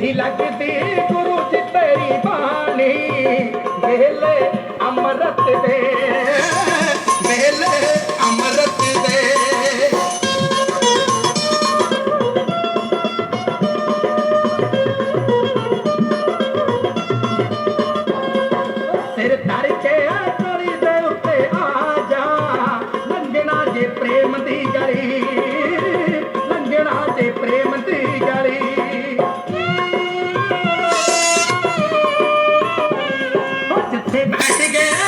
ही लगती गुरु जी तेरी बानी मेले अमृत दे। मेले अमृत दे। सिर धर के आ जा। नंजना जी प्रेम दी गरी Back again.